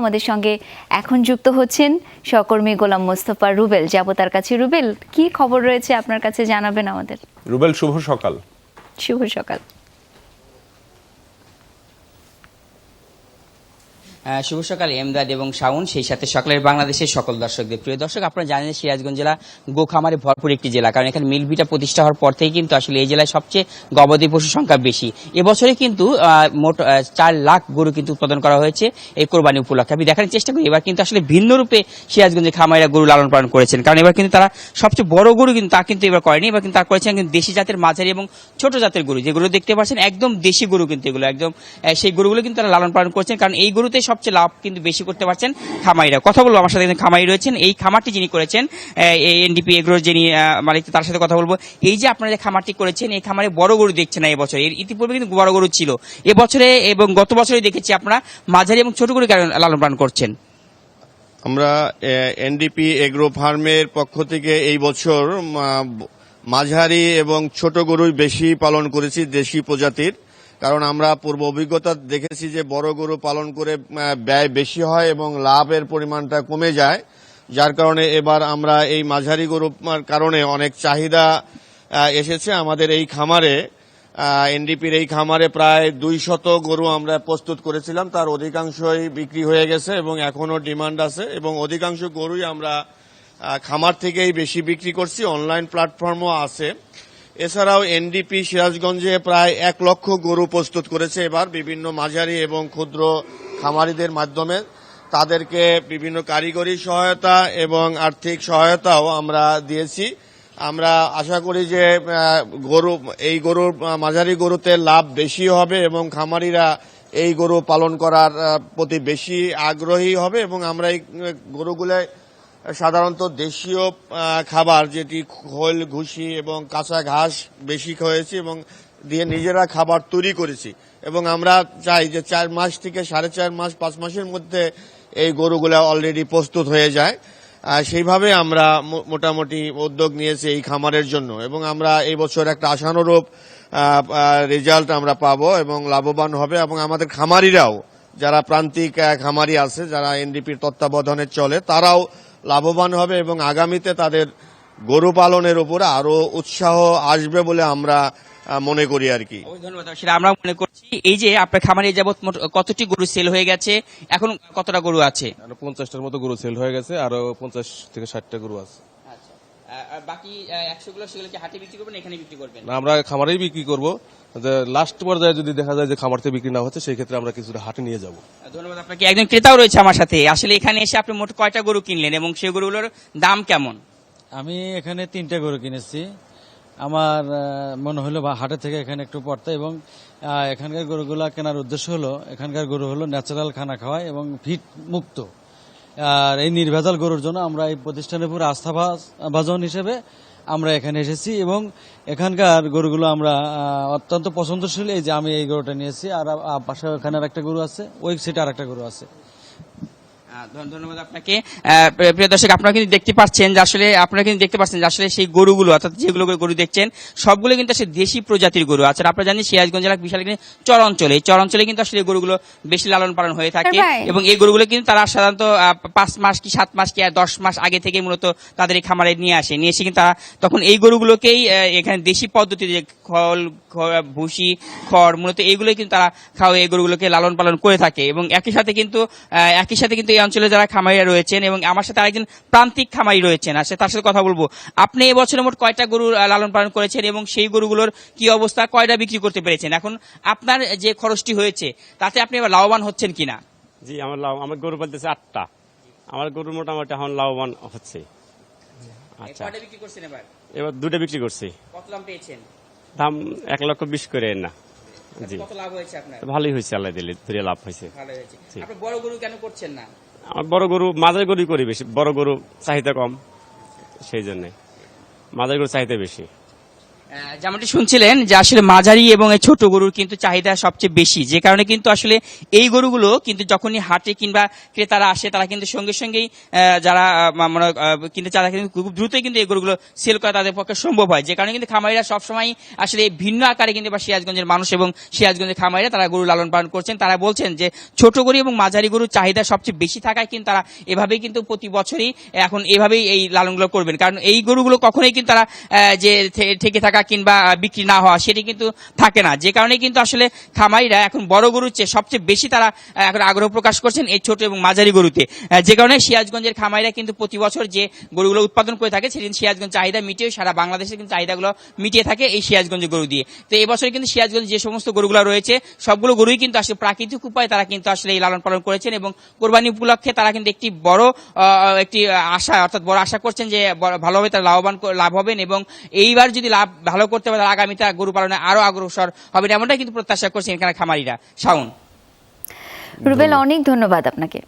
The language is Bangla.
আমাদের সঙ্গে এখন যুক্ত হচ্ছেন সহকর্মী গোলাম মোস্তফা রুবেল। যাব তার কাছে। রুবেল কি খবর রয়েছে? আপনার কাছে জানাবেন আমাদের। রুবেল শুভ সকাল। শুভ সকাল। শুভ সকাল, এমদাদ এবং শাওন। সেই সাথে সকালের বাংলাদেশের সকল দর্শকদের। প্রিয় দর্শক, আপনারা জানেন সিরাজগঞ্জ জেলা গোখামারে ভরপুর একটি জেলা। কারণ এখানে মিলভিটা প্রতিষ্ঠা হওয়ার পর থেকে কিন্তু আসলে এই জেলায় সবচেয়ে গবাদি পশুর সংখ্যা বেশি। এবছরে কিন্তু মোট চার লাখ গরু কিন্তু উৎপাদন করা হয়েছে এই কোরবানি উপলক্ষে। আমি দেখার চেষ্টা করি, এবার কিন্তু আসলে ভিন্ন রূপে সিরাজগঞ্জে খামারিরা গরু লালন পালন করেছেন। কারণ এবার কিন্তু তারা সবচেয়ে বড় গরু কিন্তু তা কিন্তু এবার করেনি। এবার কিন্তু তারা করেছেন কিন্তু দেশি জাতের মাঝারি এবং ছোট জাতের গরু। যেগুলো দেখতে পাচ্ছেন, একদম দেশি গরু কিন্তু এগুলো। একদম সেই গরুগুলো কিন্তু তারা লালন পালন করছেন। কারণ এই গরুতে সবচেয়ে লাভ কিন্তু বেশি করতে পারছেন খামারিরা। কথা বলব, আমার সাথে খামারি রয়েছেন। এই খামারটি যিনি করেছেন এনডিপি এগ্রো যিনি মালিক, তার সাথে কথা বলব। এই যে আপনারা যে খামারটি করেছেন, এই খামারে বড় গরু দেখছেন না এবছর। এর ইতিপূর্বে কিন্তু বড় গরু ছিল। এবছরে এবং গত বছরে দেখেছি আপনারা মাঝারি এবং ছোট গরু কেন লালন পালন করছেন? আমরা এনডিপি এগ্রো ফার্মের পক্ষ থেকে এই বছর মাঝারি এবং ছোট গরুই বেশি পালন করেছি দেশি প্রজাতির। কারণ আমরা পূর্ব অভিজ্ঞতা দেখেছি যে বড় গরু পালন করে ব্যয় বেশি হয় এবং লাভের পরিমাণটা কমে যায়, যার কারণে এবার আমরা এই মাঝারি গরুর কারণে অনেক চাহিদা এসেছে। আমাদের এই খামারে এনডিপির এই খামারে প্রায় দুই শত গরু আমরা প্রস্তুত করেছিলাম। তার অধিকাংশই বিক্রি হয়ে গেছে এবং এখনও ডিমান্ড আছে এবং অধিকাংশ গরুই আমরা খামার থেকেই বেশি বিক্রি করছি। অনলাইন প্ল্যাটফর্মও আছে। এছাড়াও এনডিপি সিরাজগঞ্জে প্রায় এক লক্ষ গরু প্রস্তুত করেছে এবার বিভিন্ন মাঝারি এবং ক্ষুদ্র খামারিদের মাধ্যমে। তাদেরকে বিভিন্ন কারিগরি সহায়তা এবং আর্থিক সহায়তাও আমরা দিয়েছি। আমরা আশা করি যে গরু, এই গরুর মাঝারি গরুতে লাভ বেশি হবে এবং খামারিরা এই গরু পালন করার প্রতি বেশি আগ্রহী হবে এবং আমরা এই গরুগুলো সাধারণত দেশীয় খাবার যেটি খোল, ঘুষি এবং কাঁচা ঘাস বেশি হয়েছে এবং দিয়ে নিজেরা খাবার তৈরি করেছি। এবং আমরা চাই যে চার মাস থেকে সাড়ে চার মাস, পাঁচ মাসের মধ্যে এই গরুগুলা অলরেডি প্রস্তুত হয়ে যায়। সেইভাবে আমরা মোটামুটি উদ্যোগ নিয়েছি এই খামারের জন্য। এবং আমরা এই বছর একটা আশানুরূপ রেজাল্ট আমরা পাবো এবং লাভবান হবে। এবং আমাদের খামারিরাও, যারা প্রান্তিক খামারি আছে, যারা এনডিপির তত্ত্বাবধানে চলে, তারাও লাভবান হবে এবং আগামীতে তাদের গরু পালনের উপরে আরও উৎসাহ আসবে বলে আমরা মনে করি আর কি। ধন্যবাদ সেটা আমরা মনে করছি। এই যে আপনার খামারে যাবত কতটি গরু সেল হয়ে গেছে? এখন কতটা গরু আছে? পঞ্চাশটার মতো গরু সেল হয়ে গেছে আরও পঞ্চাশ থেকে ষাটটা গরু আছে। আর বাকি একশো গুলো সেগুলো কি হাটে বিক্রি করবেন এখানে বিক্রি করবেন? না, আমরা খামারেই বিক্রি করব। লাস্ট পর্যায়ে যদি দেখা যায় যে খামার থেকে বিক্রি না হচ্ছে সেই ক্ষেত্রে আমরা কিছুটা হাটে নিয়ে যাব। ধন্যবাদ আপনাকে। একজন ক্রেতাও রয়েছে আমার সাথে। আসলে এখানে এসে আপনি মোট কয়টা গরু কিনলেন এবং সেই গরুগুলোর দাম কেমন? আমি এখানে তিনটা গরু কিনেছি। আমার মনে হলো বা হাটে থেকে এখানে একটু পড়তে এবং এখানকার গরুগুলা কেনার উদ্দেশ্য হলো এখানকার গরু হলো ন্যাচারাল খানা খাওয়ায় এবং ফিট মুক্ত। আর এই নির্ভেজাল গরুর জন্য আমরা এই প্রতিষ্ঠানের উপর আস্থা ভাজন হিসেবে আমরা এখানে এসেছি এবং এখানকার গরুগুলো আমরা অত্যন্ত পছন্দশীল। এই যে আমি এই গরুটা নিয়েছি, আর পাশে এখানে আর একটা গরু আছে, ওই সেটা আর একটা গরু আছে। ধন্যবাদ আপনাকে। প্রিয়- দর্শক আপনারা কিন্তু দেখতে পাচ্ছেন যে আসলে আপনারা কিন্তু দেখতে পাচ্ছেন যে আসলে সেই গরুগুলো অর্থাৎ যেগুলো গরু দেখছেন সবগুলো কিন্তু আসলে দেশি প্রজাতির গরু। আছে আপনারা জানেন সিরাজগঞ্জ জেলার বিশাল এই অঞ্চলে কিন্তু আসলে গরুগুলো বেশি লালন পালন হয়ে থাকে। এবং এই গরুগুলো কিন্তু তারা সাধারণত পাঁচ মাস কি সাত মাস কি আর দশ মাস আগে থেকে মূলত তাদের এই খামারে নিয়ে আসে। নিয়ে এসে কিন্তু তারা তখন এই গরুগুলোকেই এখানে দেশি পদ্ধতিতে খল ভুসি খড় মূলত এইগুলোই কিন্তু তারা খাওয়া এই গরুগুলোকে লালন পালন করে থাকে। এবং একই সাথে কিন্তু আহ, একই সাথে কিন্তু অঞ্চলে যারা খামারিরা রয়েছেন এবং আমার সাথে আরেকজন প্রান্তিক খামারি রয়েছেন আসলে তার সাথে কথা বলব। আপনি এবছরে মোট কয়টা গরু লালন পালন করেছেন এবং সেই গরুগুলোর কি অবস্থা কয়টা বিক্রি করতে পেরেছেন? এখন আপনার যে খরচটি হয়েছে তাতে আপনি এবার লাভবান হচ্ছেন কিনা? জি আমার লাভ আমার গরু বলতেছে আটটা। আমার গরু মোটামুটি এখন লাভবান হচ্ছে। আচ্ছা। এবার? দুটো বিক্রি করছি। কত দাম পেয়েছেন? দাম এক লক্ষ বিশ করে না। জি। ভালোই হয়েছে আল্লাহ দিলে লাভ হয়েছে। ভালো হয়েছে। বড় গরু কেন করছেন না? আমার বড় গরু মাদার গরুই করি বেশি, বড় গরু চাহিদা কম, সেই জন্য। মাদার গরু চাহিদা বেশি। যেমনটি শুনছিলেন যে আসলে মাঝারি এবং এই ছোট গরুর কিন্তু চাহিদা সবচেয়ে বেশি। যে কারণে কিন্তু আসলে এই গরুগুলো কিন্তু যখনই হাটে কিংবা ক্রেতারা আসে, তারা কিন্তু সঙ্গে সঙ্গেই যারা মানে কিন্তু তারা কিন্তু খুব দ্রুতই কিন্তু এই গরুগুলো সেল করা তাদের পক্ষে সম্ভব হয়। যে কারণে কিন্তু খামারিরা সবসময় আসলে ভিন্ন আকারে কিন্তু বা সিরাজগঞ্জের মানুষ এবং সিরাজগঞ্জের খামারিরা তারা গরু লালন পালন করছেন। তারা বলছেন যে ছোট গরু এবং মাঝারি গরুর চাহিদা সবচেয়ে বেশি থাকায় কিন্তু তারা এভাবেই কিন্তু প্রতি বছরই এখন এভাবেই এই লালনগুলো করবেন। কারণ এই গরুগুলো কখনোই কিন্তু তারা যে থেকে থাকা কিংবা বিক্রি না হওয়া, সেটি কিন্তু থাকে না। যে কারণে কিন্তু আসলে খামারিরা এখন বড় গরুর চেয়ে সবচেয়ে বেশি তারা এখন আগ্রহ প্রকাশ করছেন এই ছোট এবং মাঝারি গরুতে। যে কারণে সিরাজগঞ্জের খামারিরা কিন্তু প্রতি বছর যে গরুগুলো উৎপাদন করে থাকে, সেদিন সিরাজগঞ্জ চাহিদা মিটিয়ে সারা বাংলাদেশের কিন্তু চাহিদাগুলো মিটিয়ে থাকে এই সিরাজগঞ্জের গরু দিয়ে। তো এই বছর কিন্তু সিরাজগঞ্জ যে সমস্ত গরুগুলো রয়েছে, সবগুলো গরুই কিন্তু আসলে প্রাকৃতিক উপায়ে তারা কিন্তু আসলে এই লালন পালন করেছেন এবং কোরবানি উপলক্ষে তারা কিন্তু একটি বড় একটি আশা, অর্থাৎ বড় আশা করছেন যে ভালোভাবে তারা লাভবান লাভ হবেন এবং এইবার যদি লাভ ভালো করতে পারে তারা আগামীতে গরু পালনে আরও অগ্রসর হবে এমনটাই কিন্তু প্রত্যাশা করছেন এখানে খামারিরা। শাউন রুবেল, অনেক ধন্যবাদ আপনাকে।